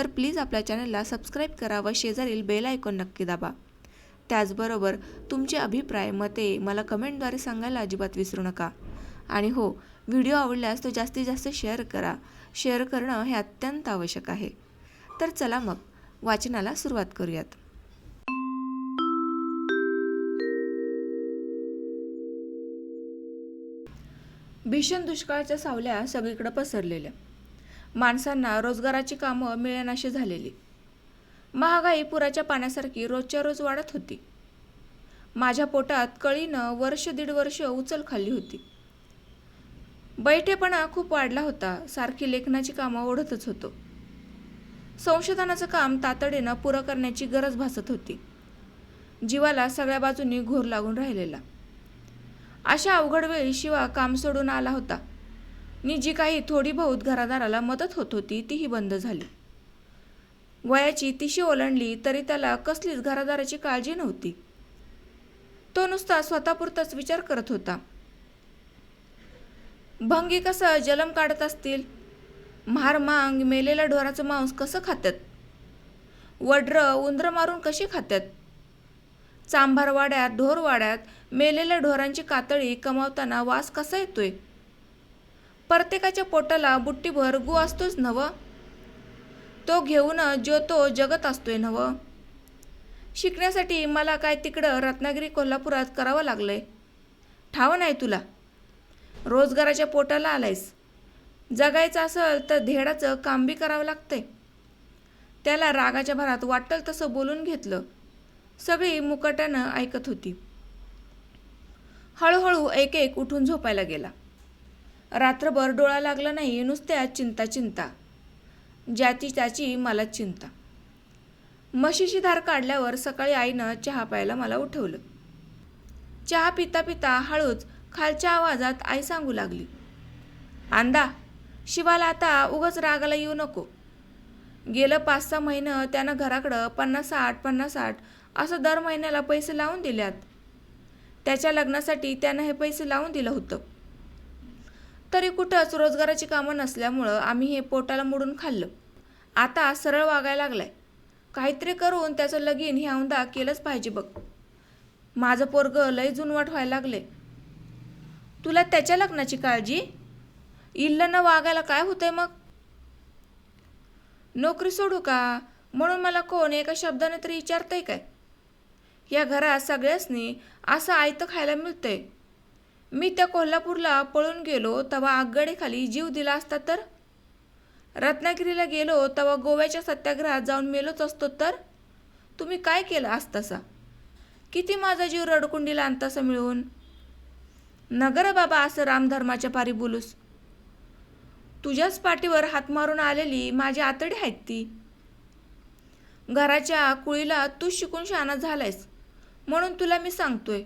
तर प्लीज आपल्या चॅनलला सबस्क्राईब करा व शेजारील बेल आयकॉन नक्की दाबा. त्याचबरोबर तुमचे अभिप्राय मते मला कमेंटद्वारे सांगायला अजिबात विसरू नका. आणि हो व्हिडिओ आवडल्यास तो जास्तीत जास्त शेअर करा. शेअर करणं हे अत्यंत आवश्यक आहे. तर चला मग वाचनाला सुरुवात करूयात. भीषण दुष्काळाच्या सावल्या सगळीकडे पसरलेल्या. माणसांना रोजगाराची कामं मिळेनाशी झालेली. महागाई पुराच्या पाण्यासारखी रोजच्या रोज वाढत होती. माझ्या पोटात कळीनं वर्ष दीड वर्ष उचल खाल्ली होती. बैठेपणा खूप वाढला होता सारखी लेखनाची कामं ओढतच होतो. संशोधनाचं काम तातडीनं पुरं करण्याची गरज भासत होती. जीवाला सगळ्या बाजूनी घोर लागून राहिलेला. अशा अवघड वेळी शिवा काम सोडून आला होता. नि जी काही थोडी बहुत घरादाराला मदत होत होती तीही बंद झाली. वयाची तिशी ओलांडली तरी त्याला कसलीच घरादाराची काळजी नव्हती. तो नुसता स्वतःपुरताच विचार करत होता. भंगी कसं जलम काढत असतील? मार मांग मेलेल्या ढोराचं मांस कसं खात्यात? वड्र उंदरं मारून कशी खात्यात? चांभार वाड्यात मेलेल्या ढोरांची कातळी कमावताना वास कसा येतोय? प्रत्येकाच्या पोटाला बुट्टीभर गु असतोच नव. तो घेऊन जो तो जगत असतोय नव. शिकण्यासाठी मला काय तिकडं रत्नागिरी कोल्हापुरात करावं लागलंय? ठाव नाही तुला. रोजगाराच्या पोटाला आलायस. जगायचं असेल तर धेडाचं काम बी करावं लागतंय. त्याला रागाच्या भरात वाटल तसं बोलून घेतलं. सगळी मुकट्यानं ऐकत होती. हळूहळू एक एक उठून झोपायला गेला. रात्रभर डोळा लागला नाही नुसत्या चिंता चिंता. ज्याची त्याची मला चिंता. म्हशीची धार काढल्यावर सकाळी आईनं चहा प्यायला मला उठवलं. चहा पिता पिता हळूच खालच्या आवाजात आई सांगू लागली. आंदा शिवाला आता उगच रागाला येऊ नको. गेलं पाच सहा महिनं त्यानं घराकडं पन्नास साठ पन्नास साठ असं दर महिन्याला पैसे लावून दिल्यात. त्याच्या लग्नासाठी त्यानं हे पैसे लावून दिलं होतं. तरी कुठंच रोजगाराची कामं नसल्यामुळं आम्ही हे पोटाला मोडून खाल्लं. आता सरळ वागायला लागलाय. काहीतरी करून त्याचं लगीन हे औंदा केलंच पाहिजे बघ. माझं पोरग लय जुनवाट व्हायला लागले. तुला त्याच्या लग्नाची काळजी? इल्लं वागायला काय होतंय मग? नोकरी सोडू का? म्हणून मला कोण एका शब्दाने तरी विचारतंय काय? या घरात सगळ्यासनी असं आयतं खायला मिळतंय. मी त्या कोल्हापूरला पळून गेलो तेव्हा आगगाडीखाली जीव दिला असता तर? रत्नागिरीला गेलो तेव्हा गोव्याच्या सत्याग्रहात जाऊन मेलोच असतो तर? तुम्ही काय केलं असतासा किती माझा जीव रडकुंडीला आणतासा मिळवून नगर बाबा असं रामधर्माच्या पारी बोलूस. तुझ्याच पाठीवर हात मारून आलेली माझी आतडी आहेत ती. घराच्या कुळीला तू शिकून शहाणा झालायस म्हणून तुला मी सांगतोय.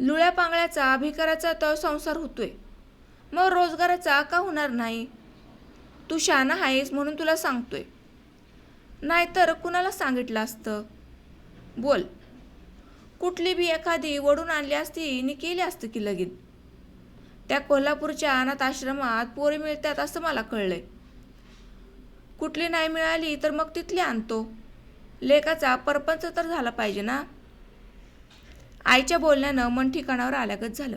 लुळ्या पांगळ्याचा भिकाराचा तो संसार होतोय. मग रोजगाराचा का होणार नाही? तू शहाणा आहेस म्हणून तुला सांगतोय. नाहीतर कुणाला सांगितलं असतं? बोल. कुठली बी एखादी वडून आणली असती नि केली असतं की लगीन? त्या कोल्हापूरच्या अनाथ आश्रमात पोरी मिळतात असं मला कळलंय. कुठली नाही मिळाली तर मग तिथली आणतो. लेकाचा परपंच तर झाला पाहिजे ना? आईच्या बोलण्यानं मन ठिकाणावर आल्यागत झालं.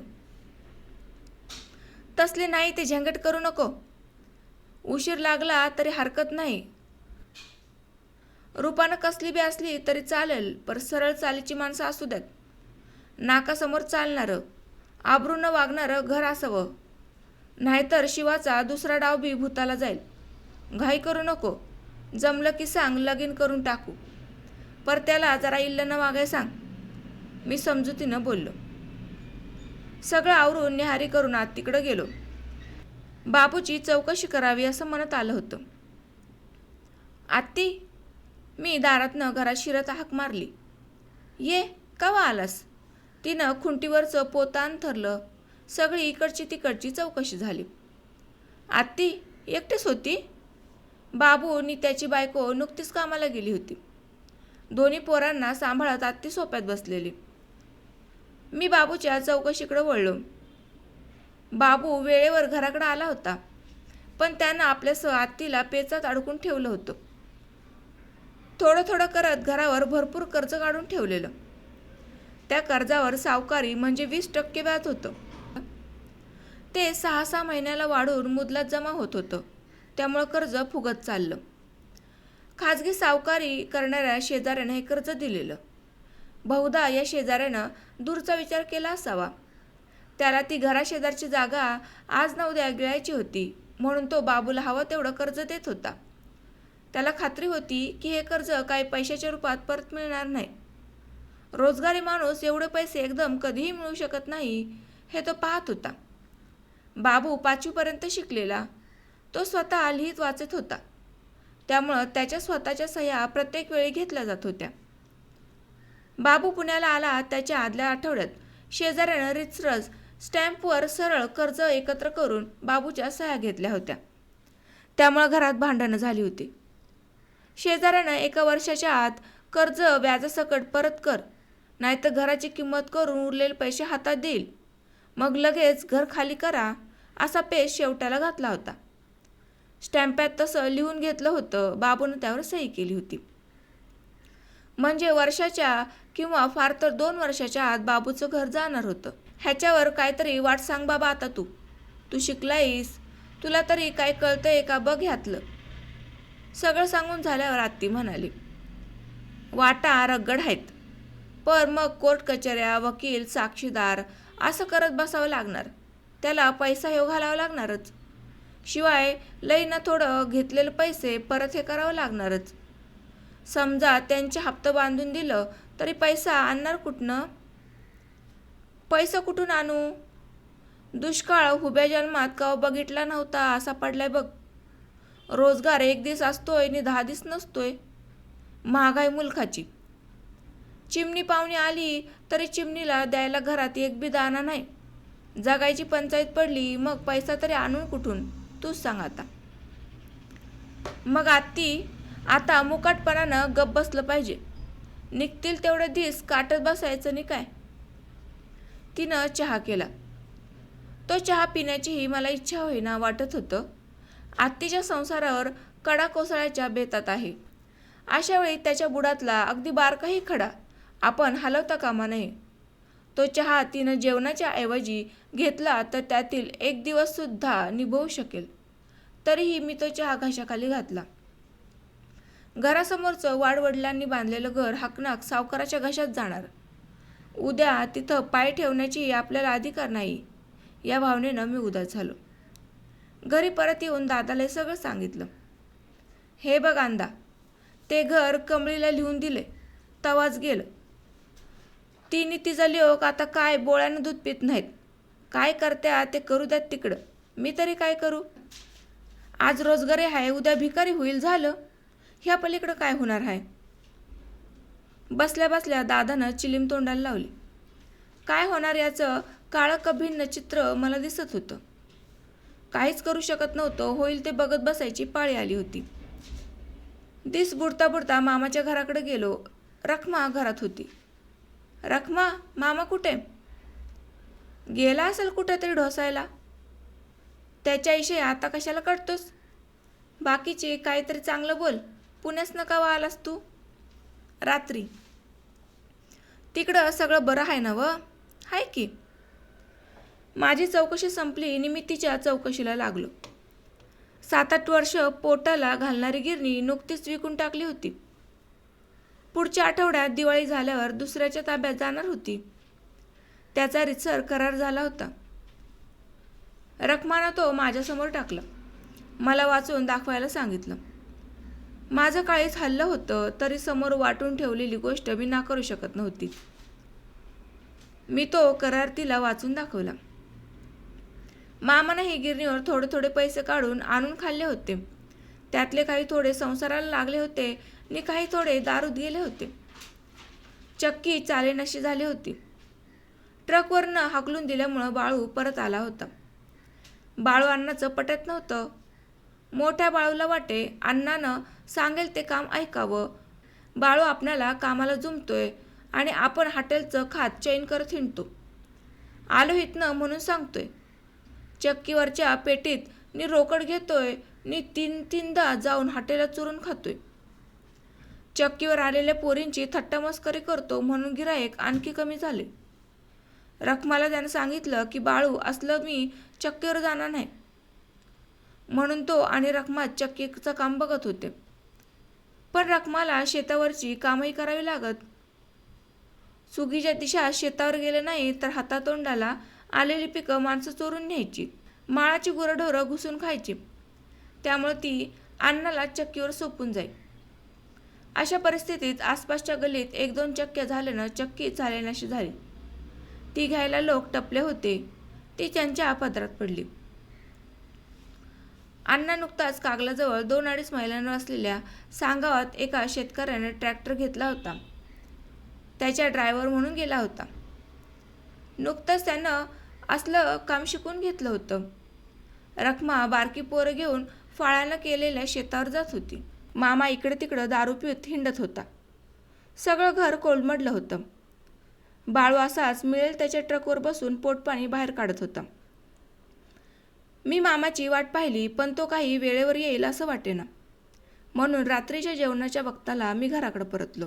तसले नाही ते झंगट करू नको. उशीर लागला तरी हरकत नाही. रूपानं कसली बी असली तरी चालेल पर सरळ चालीची माणसं असू द्यात नाकासमोर चालणारं आबरूनं वागणारं घर असावं. नाहीतर शिवाचा दुसरा डाव बी भूताला जाईल. घाई करू नको. जमलं की सांग लगीन करून टाकू. पर त्याला जरा इल्लनं वागाय सांग. मी समजुतीनं बोललो. सगळं आवरून निहारी करून आत तिकडं गेलो. बाबूची चौकशी करावी असं म्हणत आलं होतं. आत्ती मी दारातनं घरात शिरत हाक मारली. ये कवा आलास? तिनं खुंटीवरचं पोतान ठरलं सगळी इकडची तिकडची चौकशी झाली. आत्ती एकटीच होती? बाबू आणि त्याची बायको नुकतीच कामाला गेली होती. दोन्ही पोरांना सांभाळत आत्ती सोप्यात बसलेली. मी बाबूच्या चौकशीकडं वळलो. बाबू वेळेवर घराकडे आला होता पण त्यानं आपल्यासह आत्तीला पेचात अडकून ठेवलं होतं. थोडं थोडं करत घरावर भरपूर कर्ज काढून ठेवलेलं. त्या कर्जावर सावकारी म्हणजे वीस टक्के व्याज होतं. ते सहा सहा महिन्याला वाढून मुदलात जमा होत होतं. त्यामुळं कर्ज फुगत चाललं. खाजगी सावकारी करणाऱ्या शेजाऱ्यांना हे कर्ज दिलेलं. बहुधा या शेजाऱ्यानं दूरचा विचार केला असावा. त्याला ती घराशेजारची जागा आज ना उद्या गिळायची होती म्हणून तो बाबूला हवं तेवढं कर्ज देत होता. त्याला खात्री होती की हे कर्ज काही पैशाच्या रूपात परत मिळणार नाही. रोजगारी माणूस एवढे पैसे एकदम कधीही मिळू शकत नाही हे तो पाहत होता. बाबू पाचवीपर्यंत शिकलेला तो स्वतः लिहित वाचत होता. त्यामुळं त्याच्या स्वतःच्या सह्या प्रत्येक वेळी घेतल्या जात होत्या. बाबू पुण्याला आला त्याच्या आदल्या आठवड्यात. शेजाऱ्यानं रिचरस स्टॅम्पवर सरळ कर्ज एकत्र करून बाबूच्या सह्या घेतल्या होत्या. त्यामुळं घरात भांडणं झाली होती. शेजाऱ्यानं एका वर्षाच्या आत कर्ज व्याजासकट परत कर नाहीतर घराची किंमत करून उरलेले पैसे हातात देईल. मग लगेच घर खाली करा असा पेश शेवट्याला घातला होता. स्टॅम्पात तसं लिहून घेतलं होतं बाबूनं त्यावर सही केली होती. म्हणजे वर्षाच्या किंवा फार तर दोन वर्षाच्या आत बाबूचं घर जाणार होतं. ह्याच्यावर काहीतरी वाट सांग बाबा आता तू. तू शिकलाईस. तुला तरी काय कळतंय का बघ ह्यातलं. सगळं सांगून झाल्यावर आत्ती म्हणाली वाटा रगड आहेत. पण मग कोर्ट कचऱ्या वकील साक्षीदार असं करत बसावं लागणार. त्याला पैसा हे घालावा लागणारच. शिवाय लई ना थोडं घेतलेले पैसे परत हे करावं लागणारच. समजा त्यांचे हप्तं बांधून दिलं तरी पैसा आणणार कुठनं? पैसा कुठून आणू? दुष्काळ हुब्या जन्मात का हो बघितला नव्हता असा पडलाय बघ. रोजगार एक दिस असतोय आणि दहा दिवस नसतोय. महागाई मुलखाची. चिमणी पाहुणी आली तरी चिमणीला द्यायला घरात एक बी दाना नाही. जगायची पंचायत पडली मग पैसा तरी आणून कुठून? तूच सांग आता. मग आत्ती आता मुकाटपणानं गप बसलं पाहिजे. निघतील तेवढे दिस काटत बसायचं नाही काय? तिनं चहा केला. तो चहा पिण्याचीही मला इच्छा होईना वाटत होतं. आत्तीच्या संसारावर कडा कोसळ्याच्या बेतात आहे. अशा वेळी त्याच्या बुडातला अगदी बारकाही खडा आपण हलवता कामा नये. तो चहा तिनं जेवणाच्या ऐवजी घेतला तर त्यातील एक दिवससुद्धा निभवू शकेल. तरीही मी तो चहा घशाखाली घातला. घरासमोरचं वाडवडिलांनी बांधलेलं घर हाकनाक सावकाराच्या घशात जाणार. उद्या तिथं पाय ठेवण्याची आपल्याला अधिकार नाही या भावनेनं मी उदास झालो. घरी परत येऊन दादाला हे सगळं सांगितलं. हे बघ अंदा ते घर कमळीला लिहून दिले तवाच गेलं. तिने तिचा लिओक आता काय बोळ्यानं दूध पित नाहीत. काय करत्या ते करू द्यात तिकडं. मी तरी काय करू? आज रोजगारी आहे उद्या भिकारी होईल झालं. ह्या पलीकडं काय होणार आहे? बसल्या बसल्या दादानं चिलीम तोंडाला लावली. काय होणार याचं काळं कभिन्न चित्र मला दिसत होतं. काहीच करू शकत नव्हतं होईल ते बघत बसायची पाळी आली होती. दिस बुडता बुडता मामाच्या घराकडे गेलो. रखमा घरात होती. रखमा मामा कुठे? गेला असेल कुठेतरी ढोसायला? त्याच्याविषयी आता कशाला कळतोस? बाकीचे काहीतरी चांगलं बोल. पुण्यास नका आलास तू? रात्री. तिकडं सगळं बरं आहे ना व? हाय की. माझी चौकशी संपली आणि मी तिच्या चौकशीला लागलो. सात आठ वर्ष पोटाला घालणारी गिरणी नुकतीच विकून टाकली होती. पुढच्या आठवड्यात दिवाळी झाल्यावर दुसऱ्याच्या ताब्यात जाणार होती. त्याचा रितसर करार झाला होता. रखमानं तो माझ्यासमोर टाकला. मला वाचून दाखवायला सांगितलं. माझं काळीच हल्लं होतं तरी समोर वाटून ठेवलेली गोष्ट मी नाकारू शकत नव्हती. मी तो करार तिला वाचून दाखवला. मामानं ही गिरणीवर थोडे थोडे पैसे काढून आणून खाल्ले होते. त्यातले काही थोडे संसाराला लागले होते आणि काही थोडे दारूत गेले होते. चक्की चालेनाशी झाली होती. ट्रकवरनं हाकलून दिल्यामुळं बाळू परत आला होता. बाळू अण्णाचं पटत नव्हतं मोठ्या बाळूला वाटे अण्णानं सांगेल ते काम ऐकावं. बाळू आपल्याला कामाला जुमतोय आणि आपण हॉटेलचं खात चैन करत हिंडतो. आलो इथनं म्हणून सांगतोय. चक्कीवरच्या पेटीत नी रोकड घेतोय नी तीन तीनदा जाऊन हॉटेलात चुरून खातोय. चक्कीवर आलेल्या पोरींची थट्टामस्करी करतो म्हणून गिरायक आणखी कमी झाले. रखमाला त्यानं सांगितलं की बाळू असलं मी चक्कीवर जाणार नाही. म्हणून तो आणि रखमा चक्कीचं काम बघत होते. पण रखमाला शेतावरची कामही करावी लागत. सुगीच्या दिशा शेतावर गेले नाही तर हातातोंडाला आलेली पिकं माणसं चोरून न्यायची माळाची गुरढोरं घुसून खायची. त्यामुळे ती अन्नाला चक्कीवर सोपून जाई. अशा परिस्थितीत आसपासच्या गल्लीत एक दोन चक्क्या झाल्यानं चक्की चालेनाशी झाली. ती घ्यायला लोक टपले होते. ती त्यांच्या पदरात पडली. अण्णा नुकताच कागलाजवळ दोन अडीच मैलांवर असलेल्या सांगावात एका शेतकऱ्याने ट्रॅक्टर घेतला होता. त्याच्या ड्रायव्हर म्हणून गेला होता. नुकतंच त्यानं असलं काम शिकून घेतलं होतं. रखमा बारकी पोरं घेऊन फाळानं केलेल्या शेतावर जात होती. मामा इकडे तिकडं दारू पित हिंडत होता. सगळं घर कोलमडलं होतं. बाळू असाच मिळेल त्याच्या ट्रकवर बसून पोटपाणी बाहेर काढत होता. मी मामाची वाट पाहिली पण तो काही वेळेवर येईल असं वाटेना. म्हणून रात्रीच्या जेवणाच्या वक्ताला मी घराकडे परतलो.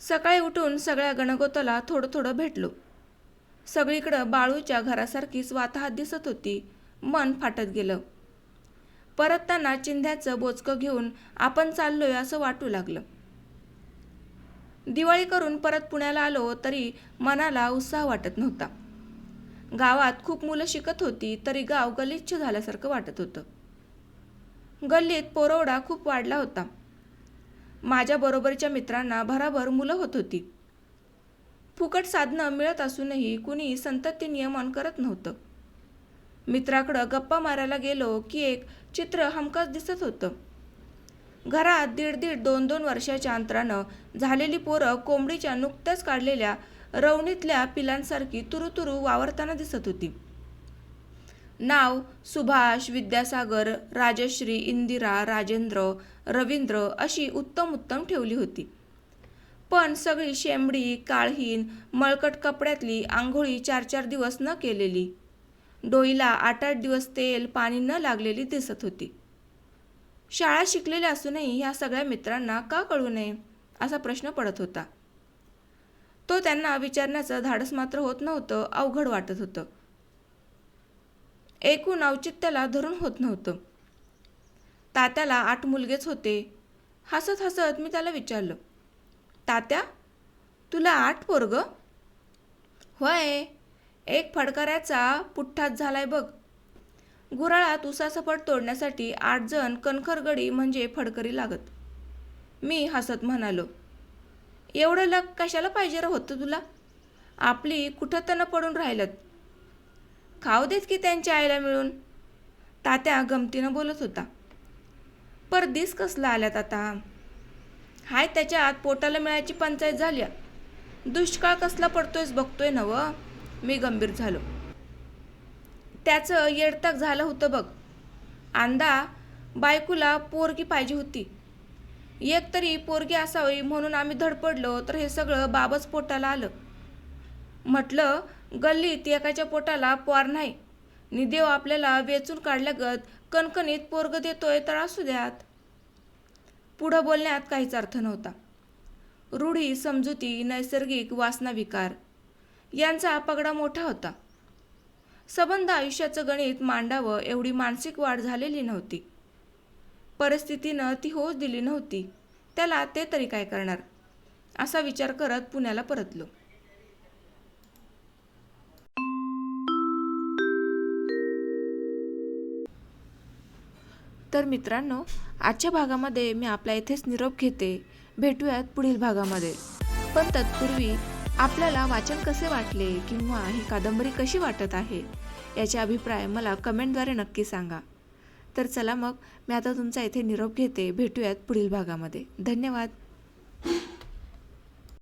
सकाळी उठून सगळ्या गणगोताला थोडं थोडं भेटलो. सगळीकडं बाळूच्या घरासारखीच वाताहात दिसत होती. मन फाटत गेलं. परतताना चिंध्याचं बोचकं घेऊन आपण चाललोय असं वाटू लागलं. दिवाळी करून परत पुण्याला आलो तरी मनाला उत्साह वाटत नव्हता. गावात खूप मुलं शिकत होती तरी गाव गलिच्छ झाल्यासारखं वाटत होतं. गल्लीत पोरवडा खूप वाढला होता. माझ्या बरोबरच्या मित्रांना भराभर मुलं होत होती. फुकट साधनं मिळत असूनही कुणी संतती नियमन करत नव्हतं. मित्राकडं गप्पा मारायला गेलो की एक चित्र हमखास दिसत होतं. घरात दीड दीड दोन दोन वर्षाच्या अंतरानं झालेली पोरं कोंबडीच्या नुकत्याच काढलेल्या रवणीतल्या पिलांसारखी तुरुतुरू वावरताना दिसत होती. नाव सुभाष विद्यासागर राजश्री इंदिरा राजेंद्र रवींद्र अशी उत्तम उत्तम ठेवली होती. पण सगळी शेंबडी काळहीन मळकट कपड्यातली आंघोळी चार चार दिवस न केलेली डोईला आठ आठ दिवस तेल पाणी न लागलेली दिसत होती. शाळा शिकलेल्या असूनही ह्या सगळ्या मित्रांना का कळू नये असा प्रश्न पडत होता. तो त्यांना विचारण्याचं धाडस मात्र होत नव्हतं अवघड वाटत होतं. एकूण औचित्याला धरून होत नव्हतं. तात्याला आठ मुलगेच होते. हसत हसत मी त्याला विचारलं तात्या तुला आठ पोरग? होय एक फडकऱ्याचा पुठ्ठाच झालाय बघ. गुराळात उसासपट तोडण्यासाठी आठ जण कणखरगडी म्हणजे फडकरी लागत. मी हसत म्हणालो एवढं लक कशाला पाहिजे रे होतं तुला? आपली कुठं तन पडून राहिलं खाऊ देत की त्यांच्या आईला मिळून? तात्या गमतीनं बोलत होता. परदीस कसला आल्यात आता? हाय त्याच्यात पोटाला मिळायची पंचायत झाली. दुष्काळ कसला पडतोयस बघतोय नव? मी गंभीर झालो. त्याचं येडताक झालं होतं बघ. आंदा बायकोला पोरगी पाहिजे होती. एक तरी पोरगी असावी म्हणून आम्ही धडपडलो तर हे सगळं बाबच पोटाला आलं. म्हटलं गल्लीत एकाच्या पोटाला पोर नाही. नि देव आपल्याला वेचून काढल्यागत कणकणीत पोरग देतोय तर असू द्यात. पुढं बोलण्यात काहीच अर्थ नव्हता. रूढी समजुती नैसर्गिक वासना विकार यांचा पगडा मोठा होता. सबंध आयुष्याचं गणित मांडावं एवढी मानसिक वाढ झालेली नव्हती. परिस्थितीनं ती होच दिली नव्हती. त्याला ते तरी काय करणार? असा विचार करत पुण्याला परतलो. तर मित्रांनो आजच्या भागामध्ये मी आपल्या इथेच निरोप घेते. भेटूयात पुढील भागामध्ये. पण तत्पूर्वी आपल्याला वाचन कसे वाटले किंवा ही कादंबरी कशी वाटत आहे याचे अभिप्राय मला कमेंटद्वारे नक्की सांगा. तर चला मग मी आता तुमचा इथे निरोप घेते. भेटूयात पुढील भागामध्ये. धन्यवाद.